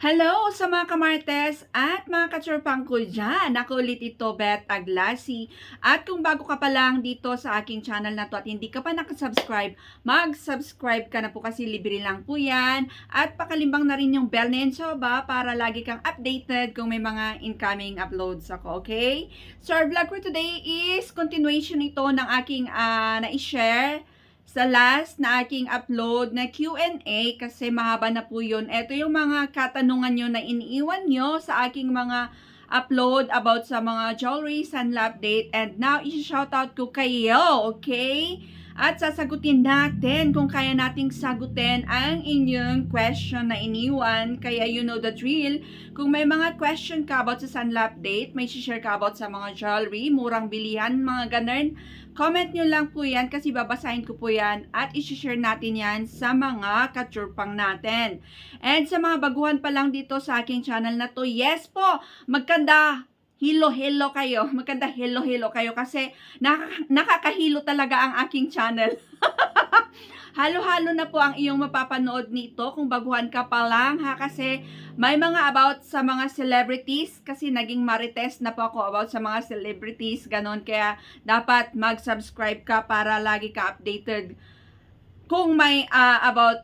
Hello sa mga kamartes at mga kachorpang ko dyan. Ako ulit ito, Beth Aglasi. At kung bago ka pa lang dito sa aking channel na to at hindi ka pa nakasubscribe, mag-subscribe ka na po kasi libre lang po yan. At pakalimbang na rin yung bell na yun sa baba para lagi kang updated kung may mga incoming uploads ako, okay? So our vlog for today is continuation ito ng aking uh, na-share sa last na aking upload na Q&A kasi mahaba na po yun. Ito yung mga katanungan nyo na iniiwan nyo sa aking mga upload about sa mga jewelry, sunlap date. And now, isi-shoutout ko kayo, okay? At sasagutin natin kung kaya nating sagutin ang inyong question na iniwan. Kaya you know the drill. Kung may mga question ka about sa sunlap date, may share ka about sa mga jewelry, murang bilihan, mga ganun, comment nyo lang po yan kasi babasahin ko po yan at isi-share natin yan sa mga kachurpang natin. And sa mga baguhan pa lang dito sa aking channel na to, yes po, magkanda hilo-hilo kayo. Maganda hilo-hilo kayo kasi nak- nakakahilo talaga ang aking channel. Halo-halo na po ang iyong mapapanood nito kung baguhan ka pa lang ha kasi may mga about sa mga celebrities kasi naging marites na po ako about sa mga celebrities ganon kaya dapat mag-subscribe ka para lagi ka updated kung may uh, about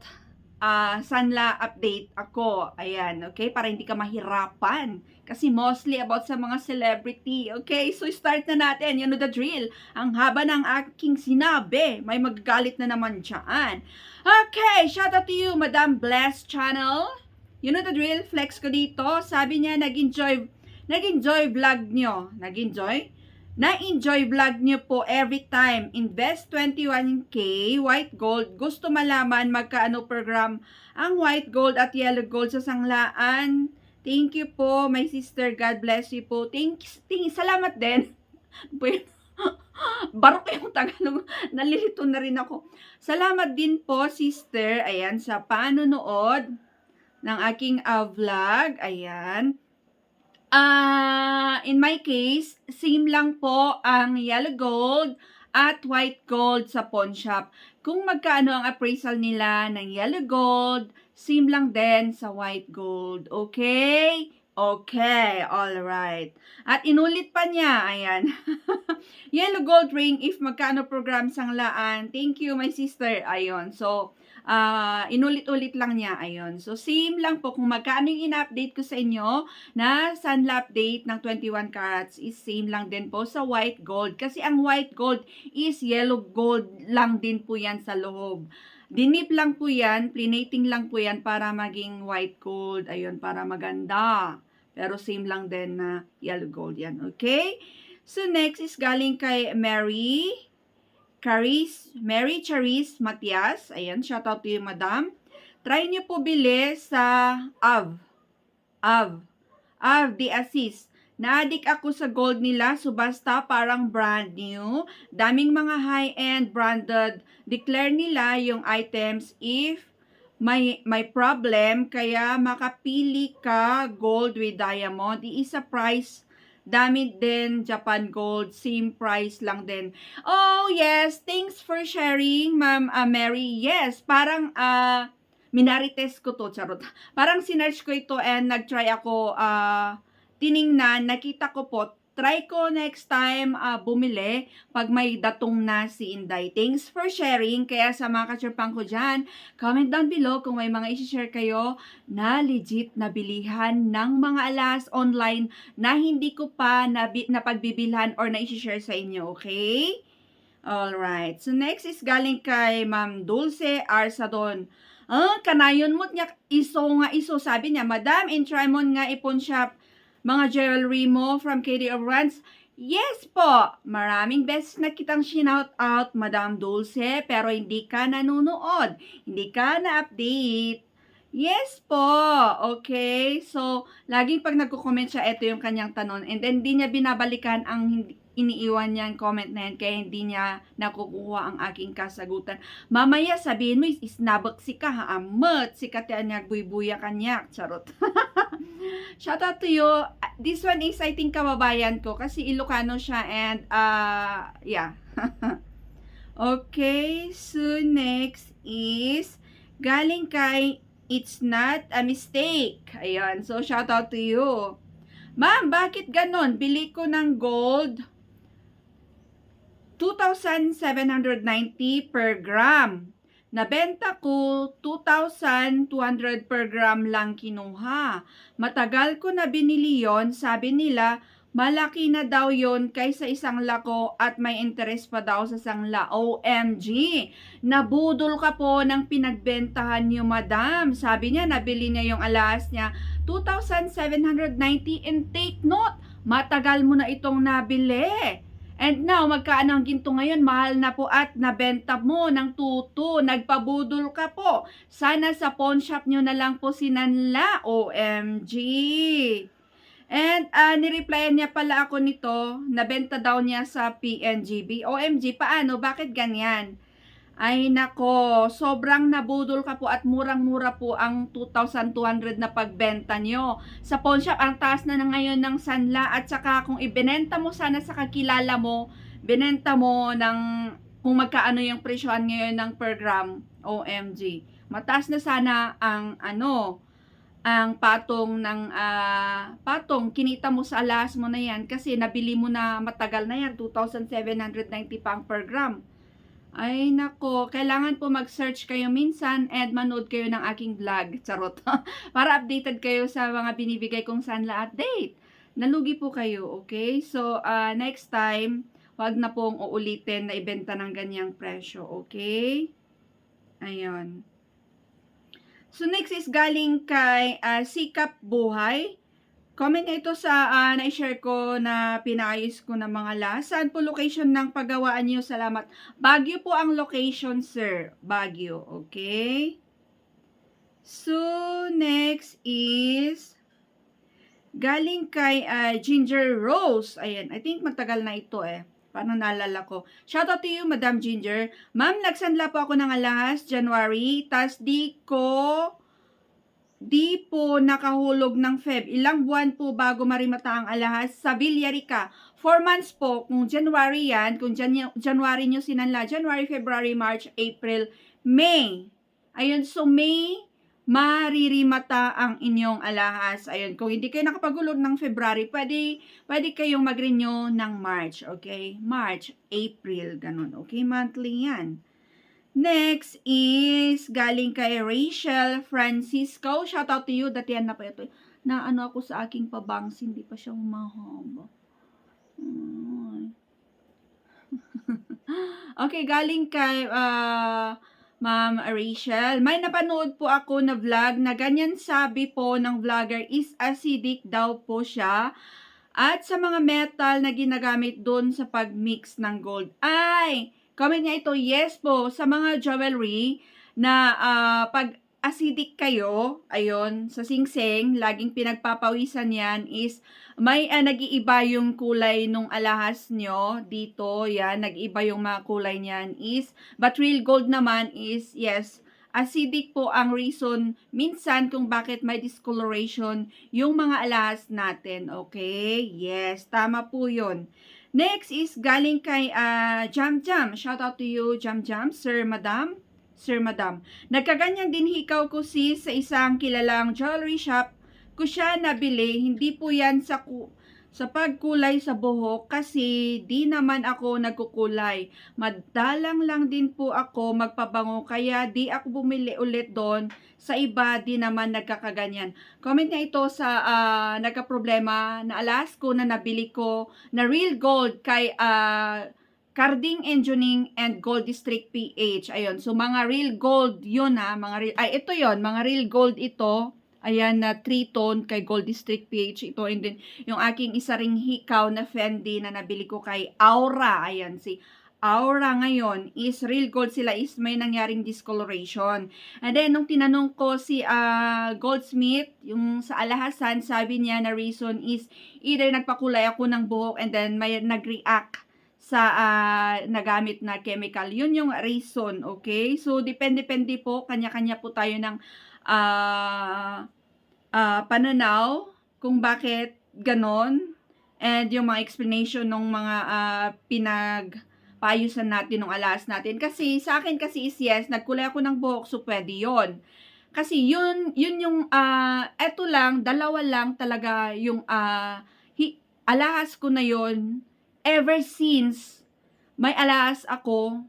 uh, Sanla update ako. Ayan, okay? Para hindi ka mahirapan. Kasi mostly about sa mga celebrity. Okay, so start na natin. You know the drill. Ang haba ng aking sinabi. May magagalit na naman dyan. Okay, shout out to you, Madam Bless Channel. You know the drill. Flex ko dito. Sabi niya, nag-enjoy, nag-enjoy vlog nyo. Nag-enjoy? Na-enjoy vlog niyo po every time. Invest 21k, white gold. Gusto malaman magkaano program ang white gold at yellow gold sa sanglaan. Thank you po, my sister. God bless you po. Thank, thank salamat din. Barok yung Tagalog. Nalilito na rin ako. Salamat din po, sister. Ayan, sa panonood ng aking uh, vlog. Ayan. Uh, in my case, same lang po ang yellow gold at white gold sa pawn shop. Kung magkano ang appraisal nila ng yellow gold, same lang din sa white gold. Okay? Okay, all right. At inulit pa niya, ayan. yellow gold ring if magkano program sang laan. Thank you, my sister. Ayon. So, uh, inulit-ulit lang niya, ayun. So, same lang po, kung magkano yung in-update ko sa inyo na sunlap date ng 21 carats is same lang din po sa white gold. Kasi ang white gold is yellow gold lang din po yan sa loob. Dinip lang po yan, plinating lang po yan para maging white gold, ayun, para maganda. Pero same lang din na yellow gold yan, okay? So, next is galing kay Mary. Caris, Mary Charis Matias. Ayan, shout out to you, madam. Try niyo po bili sa AV. AV. AV, the assist. Naadik ako sa gold nila, so basta parang brand new. Daming mga high-end branded. Declare nila yung items if may, may problem, kaya makapili ka gold with diamond. Iisa price Dami din, Japan Gold, same price lang din. Oh, yes, thanks for sharing, Ma'am uh, Mary. Yes, parang uh, minarites ko to, charot. Parang sinerch ko ito and nagtry ako uh, tiningnan, nakita ko po try ko next time uh, bumili pag may datong na si Inday. Thanks for sharing. Kaya sa mga kachurpang ko dyan, comment down below kung may mga isi-share kayo na legit na bilihan ng mga alas online na hindi ko pa napagbibilhan or na isi-share sa inyo. Okay? Alright. So next is galing kay Ma'am Dulce Arsadon. Ah, kanayon mo niya iso nga iso. Sabi niya, Madam, in Trimon nga ipon shop mga jewelry mo from KD of Rands? Yes po! Maraming beses na kitang shinout out, Madam Dulce, pero hindi ka nanonood. Hindi ka na-update. Yes po. Okay. So, laging pag nagko-comment siya, ito yung kanyang tanong. And then, hindi niya binabalikan ang hindi, iniiwan niya ang comment na yan kaya hindi niya nakukuha ang aking kasagutan. Mamaya sabihin mo, isnabak si ka, haamot, si ka niya, buibuya kanya. Charot. Shout out to you. This one is, I think, kababayan ko kasi Ilocano siya and, uh, yeah. okay, so next is, galing kay It's not a mistake. Ayan. So, shout out to you. Ma'am, bakit ganon? Bili ko ng gold 2,790 per gram. Nabenta ko 2,200 per gram lang kinuha. Matagal ko na binili yon, sabi nila, malaki na daw yon kaysa isang lako at may interest pa daw sa sangla. OMG! Nabudol ka po ng pinagbentahan niyo, madam. Sabi niya, nabili niya yung alas niya 2,790 and take note, matagal mo na itong nabili. And now, magkaano ang ginto ngayon? Mahal na po at nabenta mo ng tuto. Nagpabudol ka po. Sana sa pawn shop nyo na lang po sinanla. OMG! And uh, nireplyan niya pala ako nito. Nabenta daw niya sa PNGB. OMG, paano? Bakit ganyan? Ay nako, sobrang nabudol ka po at murang-mura po ang 2,200 na pagbenta nyo. Sa pawn shop, ang taas na na ngayon ng sanla at saka kung ibinenta mo sana sa kakilala mo, binenta mo ng kung magkaano yung presyohan ngayon ng per gram, OMG. Mataas na sana ang ano, ang patong ng ah, patong kinita mo sa alas mo na yan kasi nabili mo na matagal na yan 2,790 pang per gram ay nako, kailangan po mag-search kayo minsan and manood kayo ng aking vlog, charot, para updated kayo sa mga binibigay kong sanla update. Nalugi po kayo, okay? So, uh, next time, wag na pong uulitin na ibenta ng ganyang presyo, okay? Ayun. So, next is galing kay uh, Sikap Buhay. Comment ito sa uh, na-share ko na pinayos ko ng mga las. Saan po location ng paggawaan niyo? Salamat. Baguio po ang location, sir. Baguio. Okay? So, next is galing kay uh, Ginger Rose. Ayan. I think matagal na ito eh. Paano naalala ko? Shout out to you, Madam Ginger. Ma'am, nagsanla po ako ng alahas, January. Tas di ko di po nakahulog ng Feb. Ilang buwan po bago marimata ang alahas sa Villarica. Four months po, kung January yan, kung Jan January nyo sinanla, January, February, March, April, May. Ayun, so May, maririmata ang inyong alahas. Ayun, kung hindi kayo nakapagulog ng February, pwede, pwede kayong mag-renew ng March, okay? March, April, ganun, okay? Monthly yan. Next is galing kay Rachel Francisco. Shout out to you. Datihan na pa ito. Na ano ako sa aking pabangs, hindi pa siya mahaba. Ay. okay, galing kay uh, Ma'am Rachel. May napanood po ako na vlog na ganyan sabi po ng vlogger is acidic daw po siya. At sa mga metal na ginagamit doon sa pagmix ng gold. Ay! Comment niya ito, yes po, sa mga jewelry na uh, pag acidic kayo, ayon, sa singseng, laging pinagpapawisan yan is may uh, nag-iiba yung kulay nung alahas nyo dito, yan, nag-iiba yung mga kulay niyan is, but real gold naman is, yes, acidic po ang reason minsan kung bakit may discoloration yung mga alahas natin, okay? Yes, tama po yun. Next is galing kay uh, Jam Jam. Shout out to you, Jam Jam, Sir, Madam. Sir, Madam. Nagkaganyan din hikaw ko si sa isang kilalang jewelry shop ko siya nabili. Hindi po yan sa, sa pagkulay sa buhok kasi di naman ako nagkukulay. Madalang lang din po ako magpabango kaya di ako bumili ulit doon. Sa iba di naman nagkakaganyan. Comment niya ito sa uh, nagka-problema na alas ko na nabili ko na real gold kay uh, Carding Engineering and Gold District PH. Ayun. So, mga real gold yun ha. Mga real, ay, ito yon Mga real gold ito. Ayan na 3 tone kay Gold District PH ito. And then, yung aking isa ring hikaw na Fendi na nabili ko kay Aura. Ayan, si Aura ngayon is real gold sila is may nangyaring discoloration. And then, nung tinanong ko si uh, Goldsmith, yung sa alahasan, sabi niya na reason is either nagpakulay ako ng buhok and then may nag-react sa uh, nagamit na chemical. Yun yung reason, okay? So, depende-depende po, kanya-kanya po tayo ng uh, uh, pananaw kung bakit ganon and yung mga explanation ng mga uh, pinag payusan natin ng alas natin. Kasi sa akin kasi is yes, nagkulay ako ng buhok so pwede yon. Kasi yun, yun yung, ah, eto lang, dalawa lang talaga yung, ah, hi- alahas ko na yon ever since may alahas ako,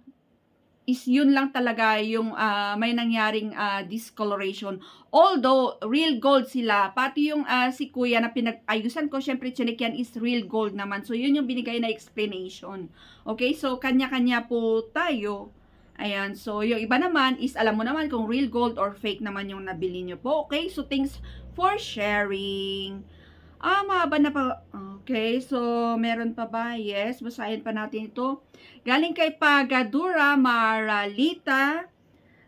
is yun lang talaga yung ah, may nangyaring ah, discoloration. Although, real gold sila. Pati yung ah, si kuya na pinag-ayusan ko, syempre chinek yan is real gold naman. So, yun yung binigay na explanation. Okay, so kanya-kanya po tayo. Ayan, so yung iba naman is alam mo naman kung real gold or fake naman yung nabili nyo po. Okay, so thanks for sharing. Ah, mahaba na pa. Okay, so meron pa ba? Yes, basahin pa natin ito. Galing kay Pagadura Maralita.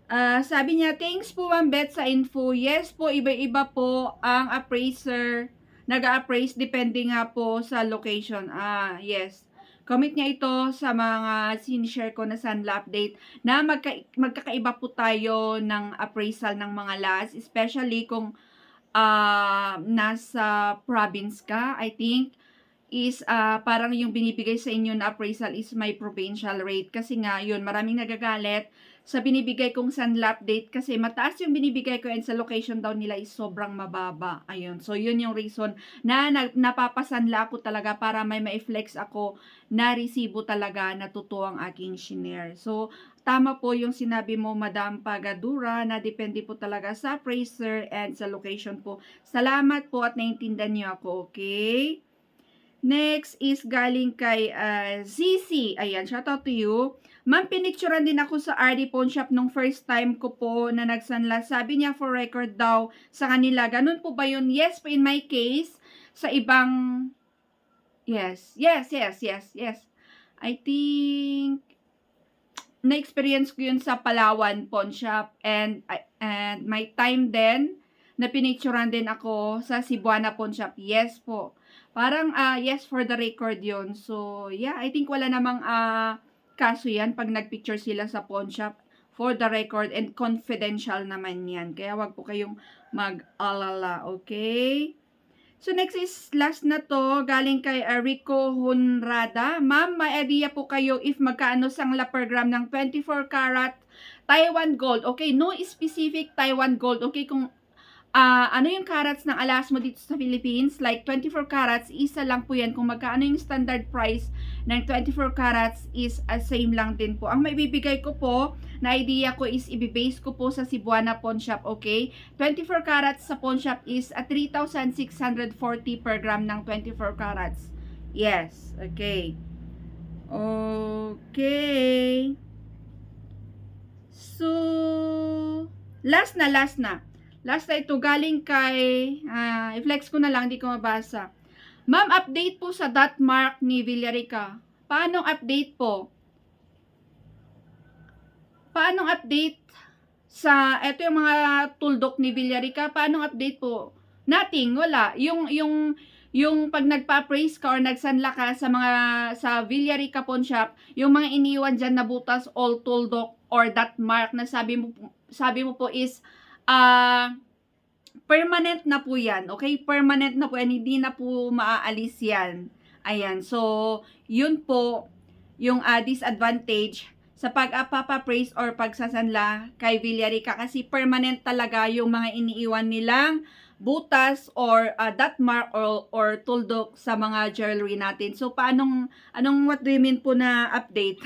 Ah, sabi niya, thanks po Ma'am Bet sa info. Yes po, iba-iba po ang appraiser. Nag-appraise depende nga po sa location. Ah, yes. Comment niya ito sa mga sinishare ko na Sanla update na magka, magkakaiba po tayo ng appraisal ng mga LAS, especially kung ah nasa province ka, I think, is ah, parang yung binibigay sa inyo na appraisal is my provincial rate. Kasi nga, yun, maraming nagagalit sa binibigay kong Sanla update kasi mataas yung binibigay ko and sa location daw nila is sobrang mababa. Ayun. So, yun yung reason na, na napapasanla ako talaga para may ma-flex ako na resibo talaga na totoo ang aking shinare. So, tama po yung sinabi mo, Madam Pagadura, na depende po talaga sa appraiser and sa location po. Salamat po at naintindihan niyo ako, okay? Next is galing kay uh, Zizi. Ayan, shout out to you. Ma'am, pinicturean din ako sa RD Pawn Shop nung first time ko po na nagsanla. Sabi niya for record daw sa kanila. Ganun po ba yun? Yes po in my case. Sa ibang... Yes. Yes, yes, yes, yes. I think na-experience ko yun sa Palawan Pawn Shop and and my time then na pinicturean din ako sa Cebuana Pawn Shop. Yes po. Parang ah yes for the record yon So, yeah, I think wala namang ah kaso yan pag nagpicture sila sa pawn shop for the record and confidential naman yan. Kaya wag po kayong mag-alala, okay? So, next is last na to, galing kay Rico Hunrada. Ma'am, may idea po kayo if magkaano sang la per gram ng 24 karat Taiwan gold. Okay, no specific Taiwan gold. Okay, kung ah ano yung carats ng alas mo dito sa Philippines, like 24 carats, isa lang po yan. Kung magkaano yung standard price ng 24 carats is uh, same lang din po. Ang maibibigay ko po, na idea ko is ibibase ko po sa Cebuana Pawn Shop, okay? 24 carats sa pawn shop is uh, 3,640 per gram ng 24 carats. Yes, okay. Okay. So, last na, last na. Last na ito, galing kay, ah, i-flex ko na lang, hindi ko mabasa. Ma'am, update po sa dot mark ni Villarica. Paano update po? Paano update sa, eto yung mga tuldok ni Villarica, paano update po? Nothing, wala. Yung, yung, yung pag nagpa-praise ka or nagsanla ka sa mga, sa Villarica Pawn Shop, yung mga iniwan dyan na butas, all tuldok, or that mark na sabi mo, sabi mo po is, ah, permanent na po yan. Okay? Permanent na po yan. Hindi na po maaalis yan. Ayan. So, yun po yung uh, disadvantage sa pag-apapapraise or pagsasanla kay Villarica kasi permanent talaga yung mga iniiwan nilang butas or uh, dot mark or, or tuldok sa mga jewelry natin. So, paanong, anong what do you mean po na update?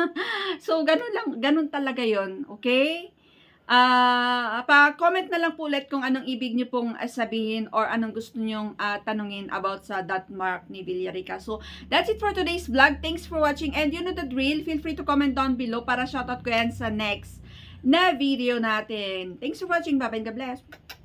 so, ganun lang, ganun talaga yon Okay? Ah, pa-comment na lang po ulit kung anong ibig niyo pong ah, sabihin or anong gusto niyo uh, tanungin about sa dot mark ni Villarica. So, that's it for today's vlog. Thanks for watching and you know the drill. Feel free to comment down below para shoutout ko yan sa next na video natin. Thanks for watching. Bye-bye and God bless.